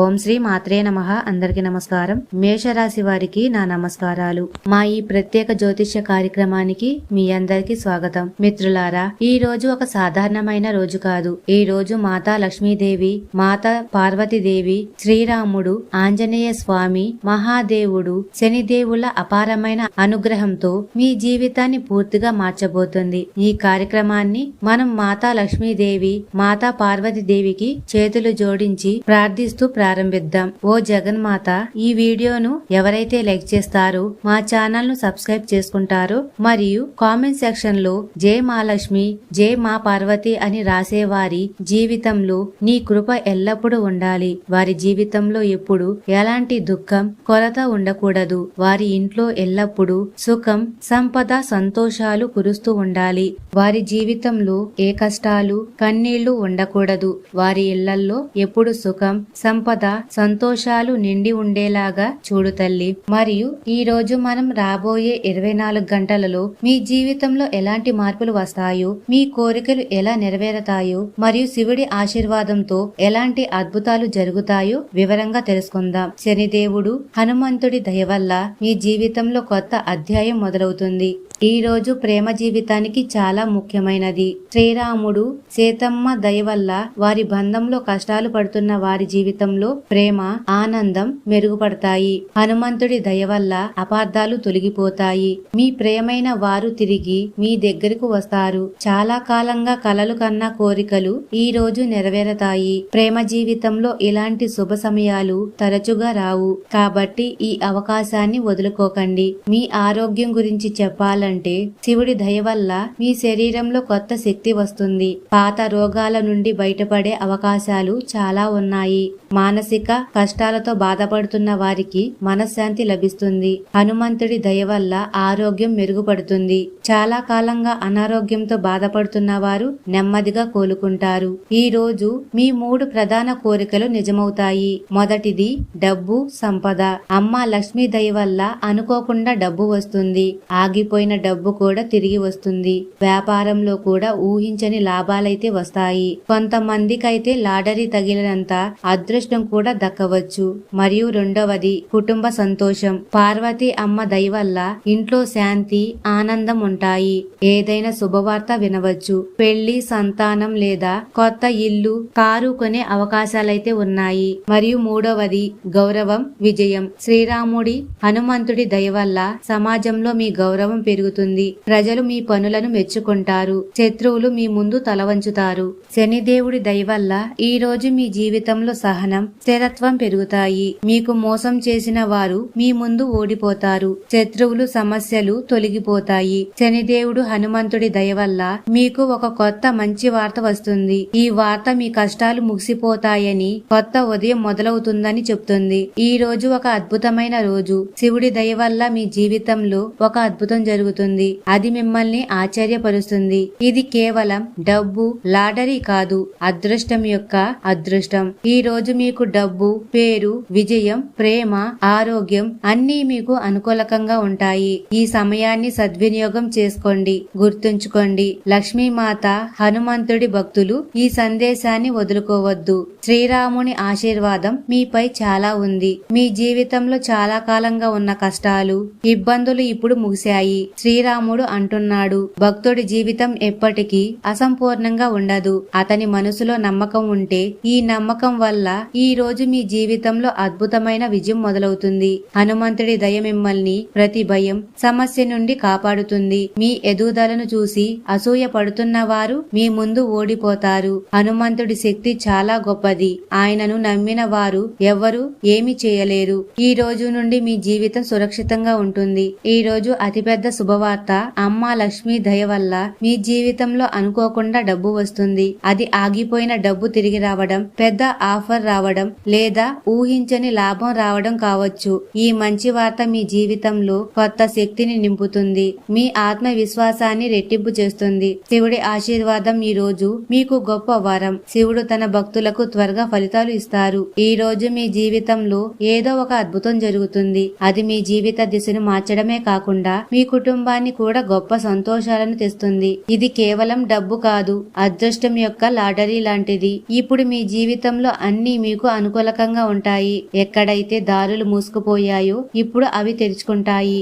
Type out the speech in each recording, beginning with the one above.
ఓం శ్రీ మాత్రే నమ. అందరికి నమస్కారం. మేషరాశి వారికి నా నమస్కారాలు. మా ఈ ప్రత్యేక జ్యోతిష్య కార్యక్రమానికి మీ అందరికి స్వాగతం. మిత్రులారా ఈ రోజు ఒక సాధారణమైన రోజు కాదు. ఈ రోజు మాతా లక్ష్మీదేవి మాతా పార్వతీదేవి శ్రీరాముడు ఆంజనేయ స్వామి మహాదేవుడు శనిదేవుల అపారమైన అనుగ్రహంతో మీ జీవితాన్ని పూర్తిగా మార్చబోతుంది. ఈ కార్యక్రమాన్ని మనం మాతా లక్ష్మీదేవి మాతా పార్వతీదేవికి చేతులు జోడించి ప్రార్థిస్తూ ప్రారంభిద్దాం. ఓ జగన్మాత ఈ వీడియోను ఎవరైతే లైక్ చేస్తారో మా ఛానల్ను సబ్స్క్రైబ్ చేసుకుంటారో మరియు కామెంట్ సెక్షన్లో జై మహాలక్ష్మి జై మా పార్వతి అని రాసేవారి జీవితంలో నీ కృప ఎల్లప్పుడూ ఉండాలి. వారి జీవితంలో ఎప్పుడు ఎలాంటి దుఃఖం కొరత ఉండకూడదు. వారి ఇంట్లో ఎల్లప్పుడూ సుఖం సంపద సంతోషాలు కురుస్తూ ఉండాలి. వారి జీవితంలో ఏ కష్టాలు కన్నీళ్ళు ఉండకూడదు. వారి ఇళ్ళల్లో ఎప్పుడు సుఖం సంపద సంతోషాలు నిండి ఉండేలాగా చూడు తల్లి. మరియు ఈ రోజు మనం రాబోయే ఇరవై నాలుగు గంటలలో మీ జీవితంలో ఎలాంటి మార్పులు వస్తాయో మీ కోరికలు ఎలా నెరవేరతాయో మరియు శివుడి ఆశీర్వాదంతో ఎలాంటి అద్భుతాలు జరుగుతాయో వివరంగా తెలుసుకుందాం. శనిదేవుడు హనుమంతుడి దయ వల్ల మీ జీవితంలో కొత్త అధ్యాయం మొదలవుతుంది. ఈ రోజు ప్రేమ జీవితానికి చాలా ముఖ్యమైనది. శ్రీరాముడు సీతమ్మ దయ వల్ల వారి బంధంలో కష్టాలు పడుతున్న వారి జీవితంలో ప్రేమ ఆనందం మెరుగుపడతాయి. హనుమంతుడి దయ వల్ల అపార్థాలు తొలగిపోతాయి. మీ ప్రేమైన వారు తిరిగి మీ దగ్గరకు వస్తారు. చాలా కాలంగా కలలు కన్న కోరికలు ఈ రోజు నెరవేరతాయి. ప్రేమ జీవితంలో ఇలాంటి శుభ సమయాలు తరచుగా రావు. కాబట్టి ఈ అవకాశాన్ని వదులుకోకండి. మీ ఆరోగ్యం గురించి చెప్పాలంటే శివుడి దయ వల్ల మీ శరీరంలో కొత్త శక్తి వస్తుంది. పాత రోగాల నుండి బయటపడే అవకాశాలు చాలా ఉన్నాయి. మానసిక మానసిక కష్టాలతో బాధపడుతున్న వారికి మనశ్శాంతి లభిస్తుంది. హనుమంతుడి దయ వల్ల ఆరోగ్యం మెరుగుపడుతుంది. చాలా కాలంగా అనారోగ్యంతో బాధపడుతున్న వారు నెమ్మదిగా కోలుకుంటారు. ఈ రోజు మీ మూడు ప్రధాన కోరికలు నిజమవుతాయి. మొదటిది డబ్బు సంపద. అమ్మ లక్ష్మీ దయ వల్ల అనుకోకుండా డబ్బు వస్తుంది. ఆగిపోయిన డబ్బు కూడా తిరిగి వస్తుంది. వ్యాపారంలో కూడా ఊహించని లాభాలైతే వస్తాయి. కొంతమందికైతే లాటరీ తగిలినంత అదృష్టం కూడా దక్కవచ్చు. మరియు రెండవది కుటుంబ సంతోషం. పార్వతి అమ్మ దయ వల్ల ఇంట్లో శాంతి ఆనందం ఉంటాయి. ఏదైనా శుభవార్త వినవచ్చు. పెళ్ళి సంతానం లేదా కొత్త ఇల్లు కారు కొనే అవకాశాలైతే ఉన్నాయి. మరియు మూడవది గౌరవం విజయం. శ్రీరాముడి హనుమంతుడి దయ వల్ల సమాజంలో మీ గౌరవం పెరుగుతుంది. ప్రజలు మీ పనులను మెచ్చుకుంటారు. శత్రువులు మీ ముందు తల వంచుతారు శనిదేవుడి దయ వల్ల ఈ రోజు మీ జీవితంలో సహనం స్థిరత్వం పెరుగుతాయి. మీకు మోసం చేసిన వారు మీ ముందు ఓడిపోతారు. శత్రువులు సమస్యలు తొలగిపోతాయి. శనిదేవుడు హనుమంతుడి దయ వల్ల మీకు ఒక కొత్త మంచి వార్త వస్తుంది. ఈ వార్త మీ కష్టాలు ముగిసిపోతాయని కొత్త ఉదయం మొదలవుతుందని చెప్తుంది. ఈ రోజు ఒక అద్భుతమైన రోజు. శివుడి దయ వల్ల మీ జీవితంలో ఒక అద్భుతం జరుగుతుంది. అది మిమ్మల్ని ఆశ్చర్యపరుస్తుంది. ఇది కేవలం డబ్బు లాటరీ కాదు అదృష్టం యొక్క అదృష్టం. ఈ రోజు మీకు డబ్బు పేరు విజయం ప్రేమ ఆరోగ్యం అన్నీ మీకు అనుకూలకంగా ఉంటాయి. ఈ సమయాన్ని సద్వినియోగం చేసుకోండి. గుర్తుంచుకోండి. లక్ష్మీమాత హనుమంతుడి భక్తులు ఈ సందేశాన్ని వదులుకోవద్దు. శ్రీరాముని ఆశీర్వాదం మీపై చాలా ఉంది. మీ జీవితంలో చాలా కాలంగా ఉన్న కష్టాలు ఇబ్బందులు ఇప్పుడు ముగిశాయి. శ్రీరాముడు అంటున్నాడు భక్తుడి జీవితం ఎప్పటికీ అసంపూర్ణంగా ఉండదు. అతని మనసులో నమ్మకం ఉంటే ఈ నమ్మకం వల్ల ఈ రోజు మీ జీవితంలో అద్భుతమైన విజయం మొదలవుతుంది. హనుమంతుడి దయ మిమ్మల్ని ప్రతి భయం సమస్య నుండి కాపాడుతుంది. మీ ఎదుగుదలను చూసి అసూయ పడుతున్న వారు మీ ముందు ఓడిపోతారు. హనుమంతుడి శక్తి చాలా గొప్పది. ఆయనను నమ్మిన వారు ఎవ్వరు ఏమి చేయలేరు. ఈ రోజు నుండి మీ జీవితం సురక్షితంగా ఉంటుంది. ఈ రోజు అతిపెద్ద శుభవార్త అమ్మ లక్ష్మి దయ వల్ల మీ జీవితంలో అనుకోకుండా డబ్బు వస్తుంది. అది ఆగిపోయిన డబ్బు తిరిగి రావడం పెద్ద ఆఫర్ రావడం లేదా ఊహించని లాభం రావడం కావచ్చు. ఈ మంచి వార్త మీ జీవితంలో కొత్త శక్తిని నింపుతుంది. మీ ఆత్మవిశ్వాసాన్ని రెట్టింపు చేస్తుంది. శివుడి ఆశీర్వాదం ఈ రోజు మీకు గొప్ప వరం. శివుడు తన భక్తులకు త్వరగా ఫలితాలు ఇస్తారు. ఈ రోజు మీ జీవితంలో ఏదో ఒక అద్భుతం జరుగుతుంది. అది మీ జీవిత దిశను మార్చడమే కాకుండా మీ కుటుంబాన్ని కూడా గొప్ప సంతోషాలను తెస్తుంది. ఇది కేవలం డబ్బు కాదు అదృష్టం యొక్క లాటరీ లాంటిది. ఇప్పుడు మీ జీవితంలో అన్ని మీకు అనుకూలకంగా ఉంటాయి. ఎక్కడైతే దారులు మూసుకుపోయాయో ఇప్పుడు అవి తెరుచుకుంటాయి.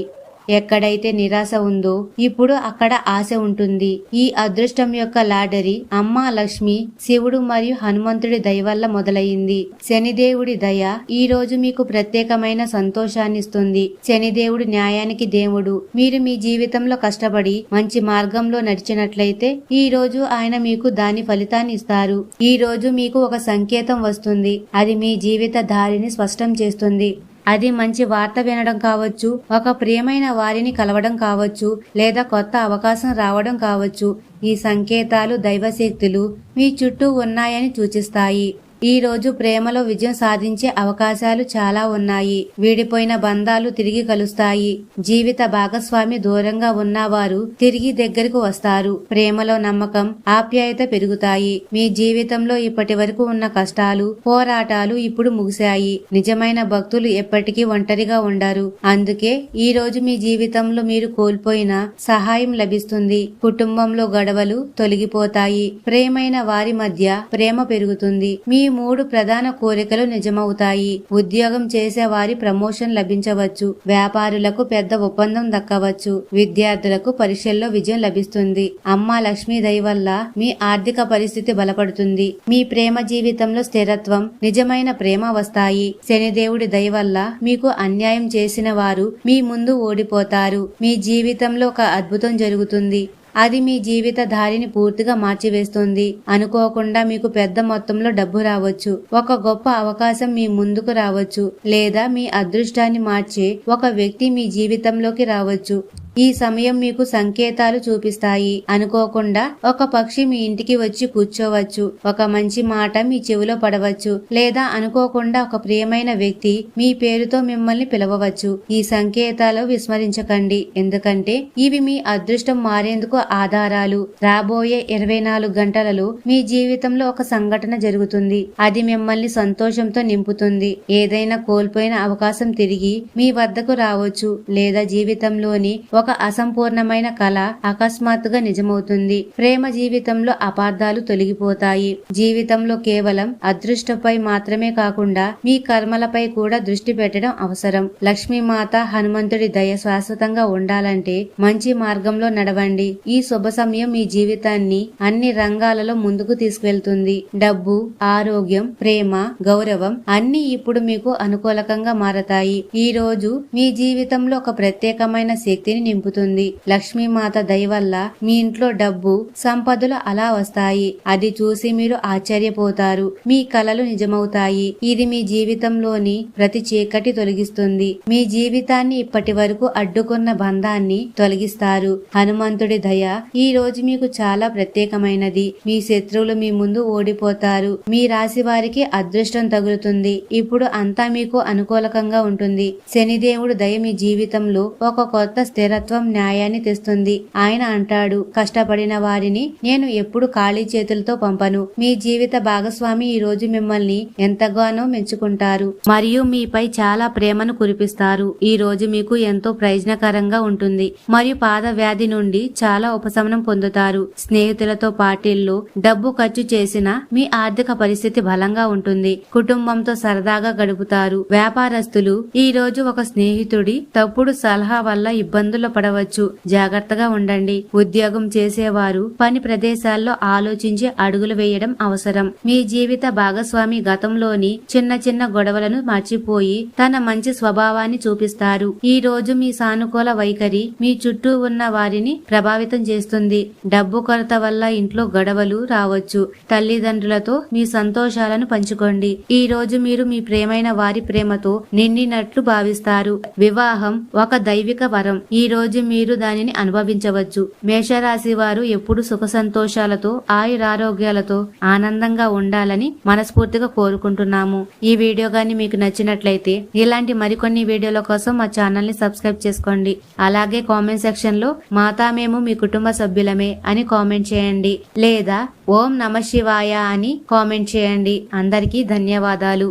ఎక్కడైతే నిరాశ ఉందో ఇప్పుడు అక్కడ ఆశ ఉంటుంది. ఈ అదృష్టం యొక్క లాడరీ అమ్మ లక్ష్మి శివుడు మరియు హనుమంతుడి దయ వల్ల మొదలైంది. శనిదేవుడి దయ ఈ రోజు మీకు ప్రత్యేకమైన సంతోషాన్ని ఇస్తుంది శనిదేవుడు న్యాయానికి దేవుడు. మీరు మీ జీవితంలో కష్టపడి మంచి మార్గంలో నడిచినట్లయితే ఈ రోజు ఆయన మీకు దాని ఫలితాన్ని ఇస్తారు. ఈ రోజు మీకు ఒక సంకేతం వస్తుంది. అది మీ జీవిత దారిని స్పష్టం చేస్తుంది. అది మంచి వార్త వినడం కావచ్చు ఒక ప్రియమైన వారిని కలవడం కావచ్చు లేదా కొత్త అవకాశం రావడం కావచ్చు. ఈ సంకేతాలు దైవశక్తులు మీ చుట్టూ ఉన్నాయని సూచిస్తాయి. ఈ రోజు ప్రేమలో విజయం సాధించే అవకాశాలు చాలా ఉన్నాయి. వీడిపోయిన బంధాలు తిరిగి కలుస్తాయి. జీవిత భాగస్వామి దూరంగా ఉన్నవారు తిరిగి దగ్గరకు వస్తారు. ప్రేమలో నమ్మకం ఆప్యాయత పెరుగుతాయి. మీ జీవితంలో ఇప్పటి వరకు ఉన్న కష్టాలు పోరాటాలు ఇప్పుడు ముగిశాయి. నిజమైన భక్తులు ఎప్పటికీ ఒంటరిగా ఉండరు. అందుకే ఈ రోజు మీ జీవితంలో మీరు కోల్పోయిన సహాయం లభిస్తుంది. కుటుంబంలో గొడవలు తొలగిపోతాయి. ప్రేమైన వారి మధ్య ప్రేమ పెరుగుతుంది. మీ మూడు ప్రధాన కోరికలు నిజమవుతాయి. ఉద్యోగం చేసే వారి ప్రమోషన్ లభించవచ్చు. వ్యాపారులకు పెద్ద ఒప్పందం దక్కవచ్చు. విద్యార్థులకు పరీక్షల్లో విజయం లభిస్తుంది. అమ్మ లక్ష్మీ దయ వల్ల మీ ఆర్థిక పరిస్థితి బలపడుతుంది. మీ ప్రేమ జీవితంలో స్థిరత్వం నిజమైన ప్రేమ వస్తాయి. శనిదేవుడి దయ వల్ల మీకు అన్యాయం చేసిన వారు మీ ముందు ఓడిపోతారు. మీ జీవితంలో ఒక అద్భుతం జరుగుతుంది. అది మీ జీవిత దారిని పూర్తిగా మార్చివేస్తుంది. అనుకోకుండా మీకు పెద్ద మొత్తంలో డబ్బు రావచ్చు. ఒక గొప్ప అవకాశం మీ ముందుకు రావచ్చు. లేదా మీ అదృష్టాన్ని మార్చే ఒక వ్యక్తి మీ జీవితంలోకి రావచ్చు. ఈ సమయం మీకు సంకేతాలు చూపిస్తాయి. అనుకోకుండా ఒక పక్షి మీ ఇంటికి వచ్చి కూర్చోవచ్చు. ఒక మంచి మాట మీ చెవిలో పడవచ్చు. లేదా అనుకోకుండా ఒక ప్రియమైన వ్యక్తి మీ పేరుతో మిమ్మల్ని పిలవవచ్చు. ఈ సంకేతాలు విస్మరించకండి. ఎందుకంటే ఇవి మీ అదృష్టం మారేందుకు ఆధారాలు. రాబోయే ఇరవై నాలుగు గంటలలో మీ జీవితంలో ఒక సంఘటన జరుగుతుంది. అది మిమ్మల్ని సంతోషంతో నింపుతుంది. ఏదైనా కోల్పోయిన అవకాశం తిరిగి మీ వద్దకు రావచ్చు. లేదా జీవితంలోని ఒక అసంపూర్ణమైన కళ అకస్మాత్తుగా నిజమవుతుంది. ప్రేమ జీవితంలో అపార్థాలు తొలగిపోతాయి. జీవితంలో కేవలం అదృష్టపై మాత్రమే కాకుండా మీ కర్మలపై కూడా దృష్టి పెట్టడం అవసరం. లక్ష్మీమాత హనుమంతుడి దయ శాశ్వతంగా ఉండాలంటే మంచి మార్గంలో నడవండి. ఈ శుభ సమయం మీ జీవితాన్ని అన్ని రంగాలలో ముందుకు తీసుకెళ్తుంది. డబ్బు ఆరోగ్యం ప్రేమ గౌరవం అన్ని ఇప్పుడు మీకు అనుకూలకంగా మారతాయి. ఈ రోజు మీ జీవితంలో ఒక ప్రత్యేకమైన శక్తిని నింపుతుంది. లక్ష్మీమాత దయ వల్ల మీ ఇంట్లో డబ్బు సంపదలు అలా వస్తాయి. అది చూసి మీరు ఆశ్చర్యపోతారు. మీ కలలు నిజమవుతాయి. ఇది మీ జీవితంలోని ప్రతి చీకటి తొలగిస్తుంది. మీ జీవితాన్ని ఇప్పటి వరకు అడ్డుకున్న బంధాన్ని తొలగిస్తారు. హనుమంతుడి దయ ఈ రోజు మీకు చాలా ప్రత్యేకమైనది. మీ శత్రువులు మీ ముందు ఓడిపోతారు. మీ రాశి వారికి అదృష్టం తగులుతుంది. ఇప్పుడు అంతా మీకు అనుకూలకంగా ఉంటుంది. శనిదేవుడు దయ మీ జీవితంలో ఒక కొత్త తత్వం న్యాయాన్ని తెస్తుంది. ఆయన అంటాడు కష్టపడిన వారిని నేను ఎప్పుడు ఖాళీ చేతులతో పంపను. మీ జీవిత భాగస్వామి ఈ రోజు మిమ్మల్ని ఎంతగానో మెచ్చుకుంటారు. మరియు మీపై చాలా ప్రేమను కురిపిస్తారు. ఈ రోజు మీకు ఎంతో ప్రయోజనకరంగా ఉంటుంది. మరియు పాద వ్యాధి నుండి చాలా ఉపశమనం పొందుతారు. స్నేహితులతో పార్టీల్లో డబ్బు ఖర్చు చేసిన మీ ఆర్థిక పరిస్థితి బలంగా ఉంటుంది. కుటుంబంతో సరదాగా గడుపుతారు. వ్యాపారస్తులు ఈ రోజు ఒక స్నేహితుడి తప్పుడు సలహా వల్ల ఇబ్బందులు పడవచ్చు జాగ్రత్తగా ఉండండి. ఉద్యోగం చేసేవారు పని ప్రదేశాల్లో ఆలోచించి అడుగులు వేయడం అవసరం. మీ జీవిత భాగస్వామి గతంలోని చిన్న చిన్న గొడవలను మర్చిపోయి తన మంచి స్వభావాన్ని చూపిస్తారు. ఈ రోజు మీ సానుకూల వైఖరి మీ చుట్టూ ఉన్న వారిని ప్రభావితం చేస్తుంది. డబ్బు కొరత వల్ల ఇంట్లో గొడవలు రావచ్చు. తల్లిదండ్రులతో మీ సంతోషాలను పంచుకోండి. ఈ రోజు మీరు మీ ప్రేమైన వారి ప్రేమతో నిండినట్లు భావిస్తారు. వివాహం ఒక దైవిక వరం. ఈ రోజు రోజు మీరు దానిని అనుభవించవచ్చు. మేషరాశి వారు ఎప్పుడు సుఖ సంతోషాలతో ఆయురారోగ్యాలతో ఆనందంగా ఉండాలని మనస్ఫూర్తిగా కోరుకుంటున్నాము. ఈ వీడియో గాని మీకు నచ్చినట్లయితే ఇలాంటి మరికొన్ని వీడియోల కోసం మా ఛానల్ని సబ్స్క్రైబ్ చేసుకోండి. అలాగే కామెంట్ సెక్షన్లో మాతా మేము మీ కుటుంబ సభ్యులమే అని కామెంట్ చేయండి. లేదా ఓం నమ శివాయ అని కామెంట్ చేయండి. అందరికీ ధన్యవాదాలు.